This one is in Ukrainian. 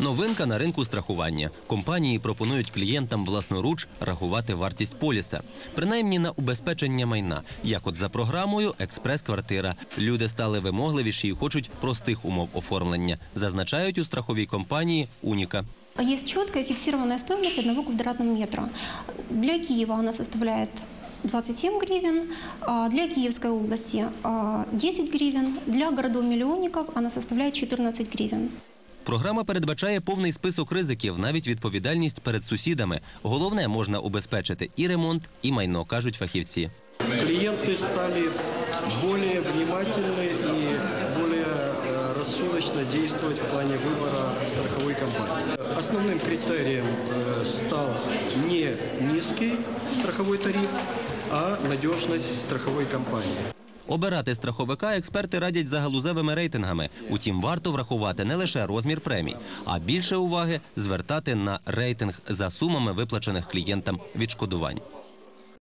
Новинка на ринку страхування. Компанії пропонують клієнтам власноруч рахувати вартість поліса, принаймні на убезпечення майна. Як от за програмою Експрес-квартира. Люди стали вимогливіші і хочуть простих умов оформлення. Зазначають у страховій компанії Уніка. Есть четкая фиксированная стоимость одного квадратного метра. Для Киева она составляет 27 гривен, для Киевской области 10 гривен, для городов-миллионников она составляет 14 гривен. Програма передбачає повний список ризиків, навіть відповідальність перед сусідами. Головне можна убезпечити і ремонт, і майно, кажуть фахівці. Клиенты стали более внимательны и более э, рассудочно действовать в плане выбора страховой компании. Основным критерием э, стал не низкий страховой тариф, а надежность страховой компании. Обирати страховика експерти радять за галузевими рейтингами. Утім, варто врахувати не лише розмір премій, а більше уваги звертати на рейтинг за сумами виплачених клієнтам відшкодувань.